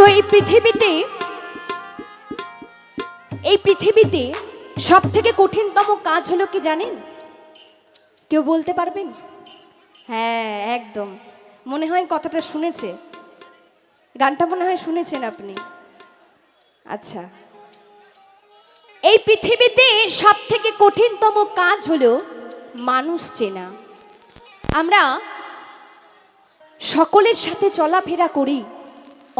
তো এই পৃথিবীতে এই পৃথিবীতে সব থেকে কঠিনতম কাজ হলো কি জানেন? কেউ বলতে পারবেন? হ্যাঁ একদম। মনে হয় কথাটা শুনেছে। গানটা মনে হয় শুনেছেন আপনি। আচ্ছা। এই পৃথিবীতে সব থেকে কঠিনতম কাজ হলো মানুষ চেনা। আমরা সকলের সাথে চলাফেরা করি।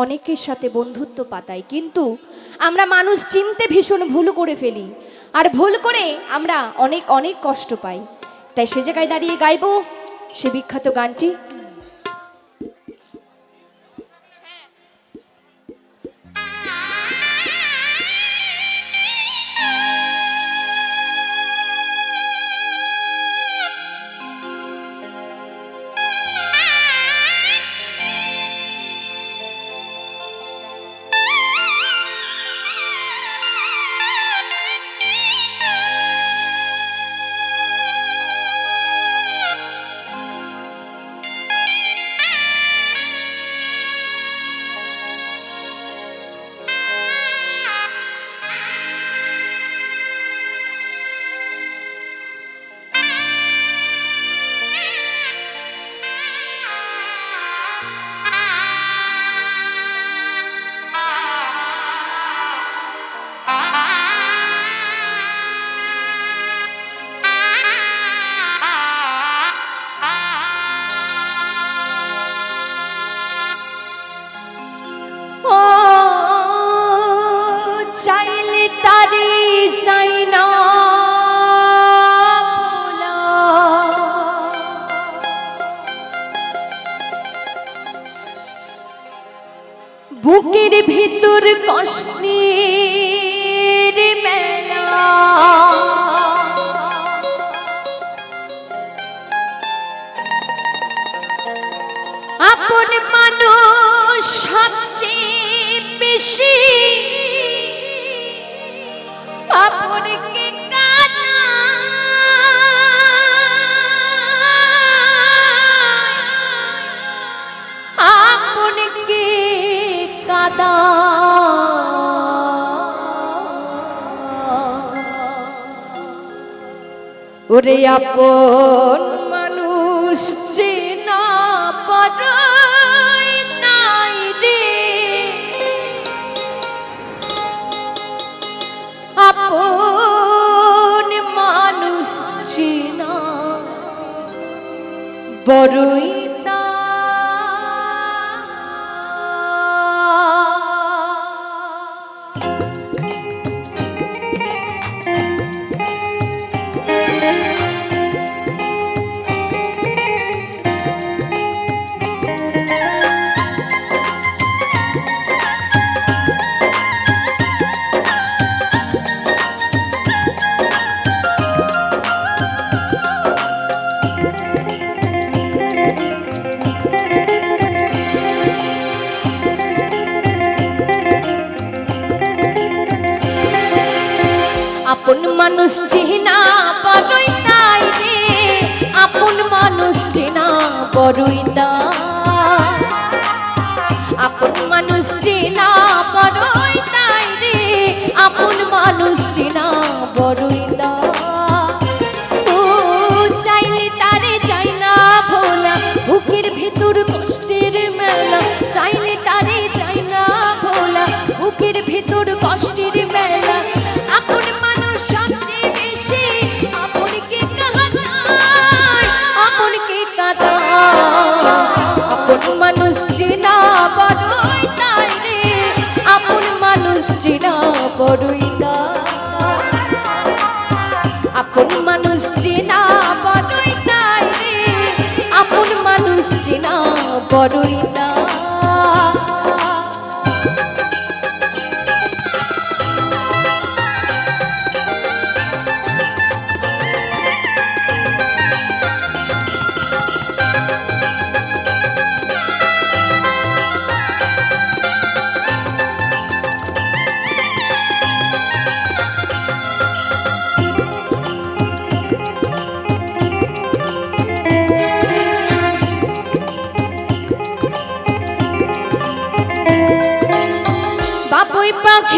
অনেকের সাথে বন্ধুত্ব পাতাই, কিন্তু আমরা মানুষ চিনতে ভীষণ ভুল করে ফেলি। আর ভুল করে আমরা অনেক অনেক কষ্ট পাই। তাই সে জায়গায় দাঁড়িয়ে গাইব। সে বিখ্যাত গানটি বুকের ভিতর কষ্টের ওরে আপন মানুষ চেনা পারাই নাই রে। আপন মানুষ চেনা বড়ই মানুষ চিনা বড়ই আপন মানুষ চিনা বড়ই তাই। রে আপন মানুষ বড়ই চেনা বড়ই দায় আপন মানুষ চেনা বড়ই তাই রে। আপন মানুষ চেনা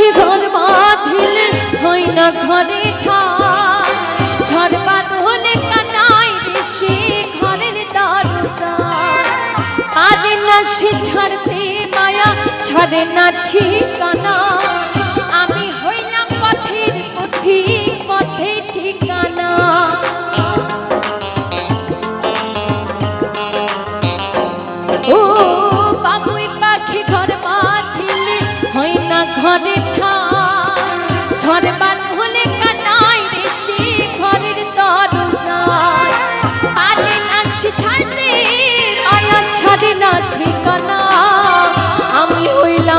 হে ঘর বাঁধিল হই না ঘরে ঠাই। ঝড় বাদলে কাটাই সে ঘরের দারুদা পারে না সে ছাড়তে মায়া ছাড়ে না ঠিকানা।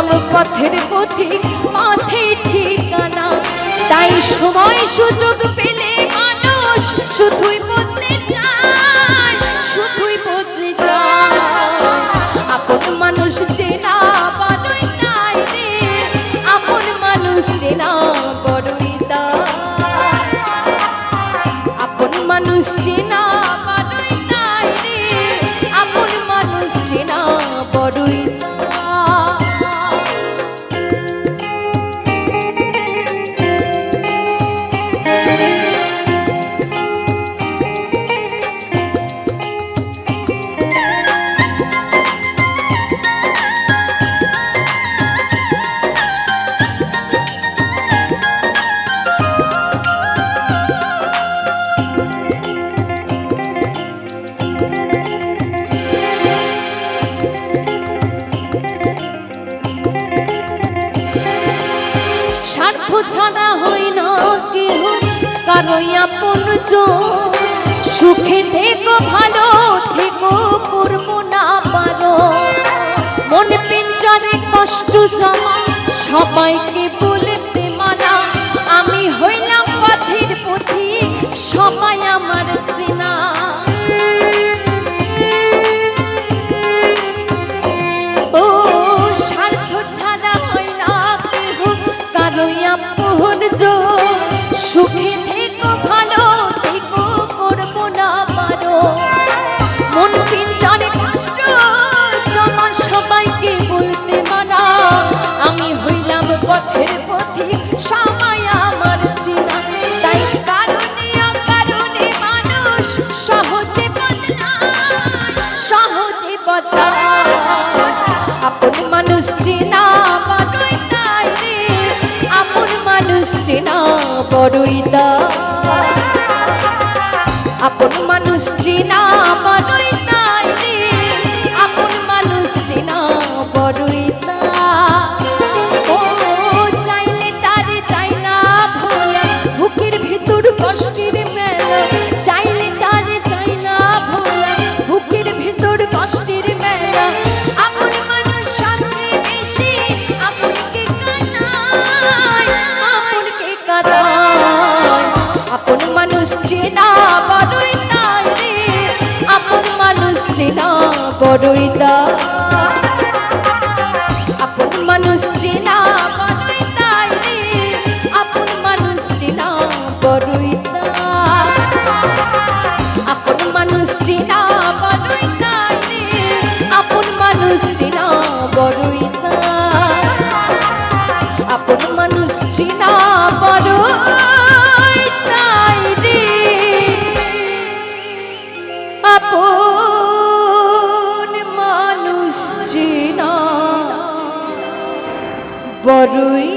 কালো পথের পথে মাথে ঠিকানা। তাই সময় সুযোগ পেলে মানুষ শুধুই সুখে থেকো, ভালো থেকো, করব না পারো। মন পিঞ্জরে কষ্ট জমা, সবাইকে বলতে মানা। আমি হইলাম পথের পথি, সবাই আমার চেনা। বড়ই দা আপন মানুষ চিনা। বড়ইদা আপন মানুষ চেনা বড়ইদা আপন মানুষ চেনা বড়ইদা rủi